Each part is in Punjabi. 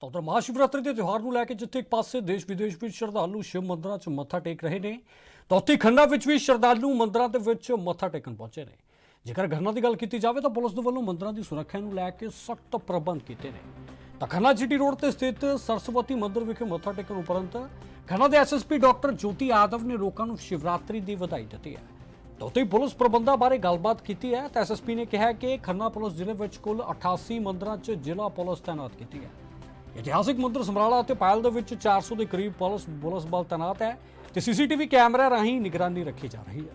ਤਾਂ ਉਧਰ ਮਹਾਸ਼ਿਵਰਾਤਰੀ ਦੇ ਤਿਉਹਾਰ ਨੂੰ ਲੈ ਕੇ ਜਿੱਥੇ ਇੱਕ ਪਾਸੇ ਦੇਸ਼ ਵਿਦੇਸ਼ ਵਿੱਚ ਸ਼ਰਧਾਲੂ ਸ਼ਿਵ ਮੰਦਰਾਂ 'ਚ ਮੱਥਾ ਟੇਕ ਰਹੇ ਨੇ, ਤਾਂ ਉੱਥੇ ਹੀ ਖੰਨਾ ਵਿੱਚ ਵੀ ਸ਼ਰਧਾਲੂ ਮੰਦਰਾਂ ਦੇ ਵਿੱਚ ਮੱਥਾ ਟੇਕਣ ਪਹੁੰਚੇ ਨੇ। ਜੇਕਰ ਖੰਨਾ ਦੀ ਗੱਲ ਕੀਤੀ ਜਾਵੇ ਤਾਂ ਪੁਲਿਸ ਦੇ ਵੱਲੋਂ ਮੰਦਰਾਂ ਦੀ ਸੁਰੱਖਿਆ ਨੂੰ ਲੈ ਕੇ ਸਖਤ ਪ੍ਰਬੰਧ ਕੀਤੇ ਨੇ। ਤਾਂ ਖੰਨਾ ਜੀਟੀ ਰੋਡ ਤੇ ਸਥਿਤ ਸਰਸਵਤੀ ਮੰਦਿਰ ਵਿਖੇ ਮੱਥਾ ਟੇਕਣ ਉਪਰੰਤ ਖੰਨਾ ਦੇ ਐਸਐਸਪੀ ਡਾਕਟਰ ਜੋਤੀ ਯਾਦਵ ਨੇ ਲੋਕਾਂ ਨੂੰ ਸ਼ਿਵਰਾਤਰੀ ਦੀ ਵਧਾਈ ਦਿੱਤੀ ਹੈ। ਤਾਂ ਉੱਥੇ ਹੀ ਪੁਲਿਸ ਪ੍ਰਬੰਧਾਂ ਬਾਰੇ ਗੱਲਬਾਤ ਕੀਤੀ ਹੈ। ਤਾਂ ਐਸਐਸਪੀ ਨੇ ਕਿਹਾ ਕਿ ਖੰਨਾ ਪੁਲਿਸ ਜ਼ਿਲ੍ਹੇ ਵਿੱਚ ਕੁੱਲ 88 ਮੰਦਰਾਂ 'ਚ ਜ਼ਿਲ੍ਹਾ ਪੁਲਿਸ ਤਾਇਨਾਤ ਕੀਤੀ ਹੈ। ਇਤਿਹਾਸਿਕ ਮੰਦਿਰ ਸਮਰਾਲਾ ਅਤੇ ਪਾਇਲ ਦੇ ਵਿੱਚ 400 ਦੇ ਕਰੀਬ ਪੁਲਿਸ ਪੁਲਿਸ ਬਲ ਤਾਇਨਾਤ ਹੈ ਤੇ ਸੀਸੀਟੀਵੀ ਕੈਮਰਾ ਰਾਹੀਂ ਨਿਗਰਾਨੀ ਰੱਖੀ ਜਾ ਰਹੀ ਹੈ।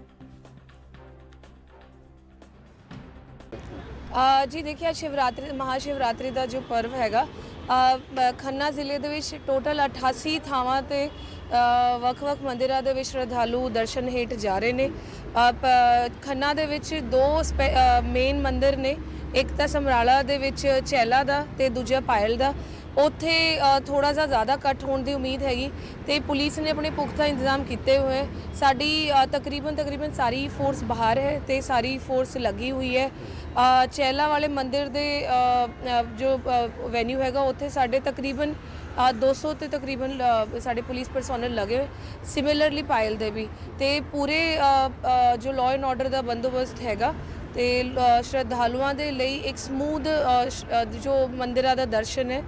ਜੀ ਦੇਖਿਆ, ਸ਼ਿਵਰਾਤਰੀ, ਮਹਾਸ਼ਿਵਰਾਤਰੀ ਦਾ ਜੋ ਪਰਵ ਹੈਗਾ ਖੰਨਾ ਜ਼ਿਲ੍ਹੇ ਦੇ ਵਿੱਚ ਟੋਟਲ 88 ਥਾਵਾਂ ਤੇ ਵੱਖ-ਵੱਖ ਮੰਦਿਰਾਂ ਦੇ ਵਿੱਚ ਸ਼ਰਧਾਲੂ ਦਰਸ਼ਨ ਹੇਠ ਜਾ ਰਹੇ ਨੇ। ਖੰਨਾ ਦੇ ਵਿੱਚ ਦੋ ਮੇਨ ਮੰਦਿਰ ਨੇ, ਇੱਕ ਤਾਂ ਸਮਰਾਲਾ ਦੇ ਵਿੱਚ ਚੈਲਾ ਦਾ ਤੇ ਦੂਜਾ ਪਾਇਲ ਦਾ। ਉੱਥੇ ਥੋੜਾ ਜਿਹਾ ਜ਼ਿਆਦਾ ਕੱਟ ਹੋਣ ਦੀ ਉਮੀਦ ਹੈਗੀ ਤੇ ਪੁਲਿਸ ਨੇ ਆਪਣੇ ਪੁਖਤਾ ਇੰਤਜ਼ਾਮ ਕੀਤੇ ਹੋਏ। ਸਾਡੀ ਤਕਰੀਬਨ ਤਕਰੀਬਨ ਸਾਰੀ ਫੋਰਸ ਬਾਹਰ ਹੈ ਤੇ ਸਾਰੀ ਫੋਰਸ ਲੱਗੀ ਹੋਈ ਹੈ। ਚੈਲਾ ਵਾਲੇ ਮੰਦਿਰ ਦੇ ਜੋ ਵੈਨਿਊ ਹੈਗਾ ਉੱਥੇ ਸਾਡੇ ਤਕਰੀਬਨ ਅ, 200 ਤੇ ਤਕਰੀਬਨ ਸਾਡੇ ਪੁਲਿਸ ਪਰਸਨਲ ਲਗੇ ਹੋਏ। ਸਿਮਿਲਰਲੀ ਪਾਇਲ ਦੇ ਵੀ। ਤੇ ਪੂਰੇ ਜੋ ਲਾਅ ਐਂਡ ਆਰਡਰ ਦਾ ਬੰਦੋਬਸਤ ਹੈਗਾ ਤੇ ਸ਼ਰਧਾਲੂਆਂ ਦੇ ਲਈ ਇੱਕ ਸਮੂਦ ਜੋ ਮੰਦਿਰਾਂ ਦਾ ਦਰਸ਼ਨ ਹੈ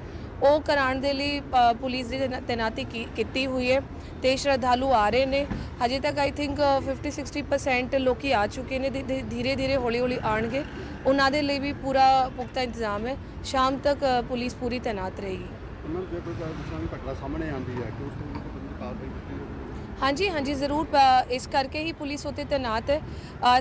ਉਹ ਕਰਾਉਣ ਦੇ ਲਈ ਅ, ਪੁਲਿਸ ਦੀ ਤੈਨਾ- ਤੈਨਾਤੀ ਕੀ- ਕੀਤੀ ਹੋਈ ਹੈ ਤੇ ਸ਼ਰਧਾਲੂ ਆ ਰਹੇ ਨੇ। ਹਜੇ ਤੱਕ ਆਈ ਥਿੰਕ 50 60% ਲੋਕੀ ਆ ਚੁੱਕੇ ਨੇ ਧੀਰੇ ਧੀਰੇ ਹੌਲੀ ਹੌਲੀ ਆਣਗੇ ਉਹਨਾਂ ਦੇ ਲਈ ਵੀ ਪੂਰਾ ਪੁਖਤਾ ਇੰਤਜ਼ਾਮ ਹੈ। ਸ਼ਾਮ ਤੱਕ ਅ, ਪੁਲਿਸ ਪੂਰੀ ਤੈਨਾਤ ਰਹੇਗੀ। ਉਹਨਾਂ ਨੂੰ ਜੇ ਕੋਈ ਕਿਸੇ ਦੀ ਘਟਨਾ ਸਾਹਮਣੇ ਆਉਂਦੀ ਹੈ ਕਿ ਉਸ ਤੋਂ ਕੋਈ ਕਾਰਵਾਈ ਕੀਤੀ ਜਾਵੇ ਹਾਂਜੀ ਹਾਂਜੀ ਜ਼ਰੂਰ ਪ- ਇਸ ਕਰਕੇ ਹੀ ਪੁਲਿਸ ਉੱਤੇ ਤੈਨਾਤ ਹੈ।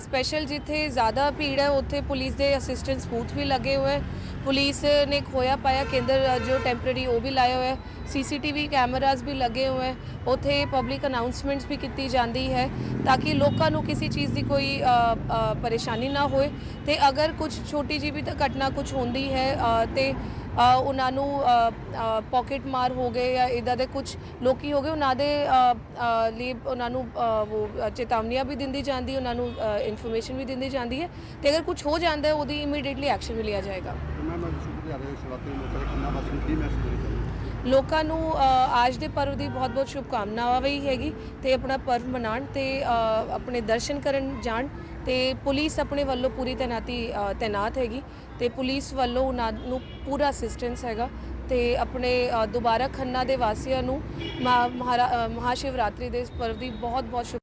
ਸਪੈਸ਼ਲ ਜਿੱਥੇ ਜ਼ਿਆਦਾ ਭੀੜ ਹੈ ਉੱਥੇ ਪੁਲਿਸ ਦੇ ਅਸਿਸਟੈਂਟ ਬੂਥ ਵੀ ਲੱਗੇ ਹੋਏ ਹੈ। ਪੁਲਿਸ ਨੇ ਖੋਇਆ ਪਾਇਆ ਕੇਂਦਰ ਅ, ਜੋ ਟੈਂਪਰੇਰੀ ਉਹ ਵੀ ਲਾਇਆ ਹੋਇਆ ਹੈ। ਸੀਸੀਟੀਵੀ ਕੈਮਰਾਜ਼ ਵੀ ਲੱਗੇ ਹੋਏ ਹੈ। ਉੱਥੇ ਪਬਲਿਕ ਅਨਾਉਂਸਮੈਂਟਸ ਵੀ ਕੀਤੀ ਜਾਂਦੀ ਹੈ ਤਾਂ ਕਿ ਲੋਕਾਂ ਨੂੰ ਕਿਸੇ ਚੀਜ਼ ਦੀ ਕੋਈ ਅ, ਅ, ਪਰੇਸ਼ਾਨੀ ਨਾ ਹੋਏ। ਤੇ ਅਗਰ ਕੁਝ ਛੋਟੀ ਜਿਹੀ ਵੀ ਤਾਂ ਘਟਨਾ ਕੁਝ ਹੁੰਦੀ ਹੈ ਅ, ਤੇ ਅ, ਉਹਨਾਂ ਨੂੰ ਪਾਕਟ ਮਾਰ ਹੋ ਗਏ ਜਾਂ ਇਦਾਂ ਦੇ ਕੁਝ ਲੋਕੀ ਹੋ ਗਏ ਉਹਨਾਂ ਦੇ ਅ, ਅ, ਲਈ ਉਹਨਾਂ ਨੂੰ ਉਹ ਚੇਤਾਵਨੀਆਂ ਵੀ ਦਿੰਦੀ ਜਾਂਦੀ ਉਹਨਾਂ ਨੂੰ ਇਨਫੋਰਮੇਸ਼ਨ ਵੀ ਦਿੰਦੀ ਜਾਂਦੀ ਹੈ ਤੇ ਅਗਰ ਕੁਝ ਹੋ ਜਾਂਦਾ ਹੈ ਉਹਦੀ ਇਮੀਡੀਏਟਲੀ ਐਕਸ਼ਨ ਵੀ ਲਿਆ ਜਾਏਗਾ। ਤੇ ਮੈਂ ਮੈਂ ਸ਼ੁਰੂ ਕਰ ਰਿਹਾ ਸ਼ੁਰੂਆਤੀ ਮੌਕੇ ਤੇ ਕਿੰਨਾ ਬਸ ਨੂੰ ਕੀ ਮੈਸੇਜ ਦੇਣਾ ਚਾਹੁੰਦਾ ਲੋਕਾਂ ਨੂੰ ਅੱਜ ਦੇ ਪਰਵ ਦੀ ਬਹੁਤ-ਬਹੁਤ ਸ਼ੁਭਕਾਮਨਾਵਾਂ ਵੀ ਹੈਗੀ ਤੇ ਆਪਣਾ ਪਰਵ ਮਨਾਉਣ ਤੇ ਆਪਣੇ ਦਰਸ਼ਨ ਕਰਨ ਜਾਣ ਤੇ ਪੁਲਿਸ ਆਪਣੇ ਵੱਲੋਂ ਪੂਰੀ ਤੈਨਾਤੀ ਤੈਨਾਤ ਹੈਗੀ ਤੇ ਪੁਲਿਸ ਵੱਲੋਂ ਉਹਨਾਂ ਨੂੰ ਪੂਰਾ ਅਸਿਸਟੈਂਸ ਹੈਗਾ ਤੇ ਆਪਣੇ ਦੁਬਾਰਾ ਖੰਨਾ ਦੇ ਵਾਸੀਆਂ ਨੂੰ ਮਹਾ- ਮਹਾਰਾ- ਮਹਾਸ਼ਿਵਰਾਤਰੀ ਦੇ ਇਸ ਪਰਵ ਦੀ ਬਹੁਤ-ਬਹੁਤ ਸ਼ੁਭ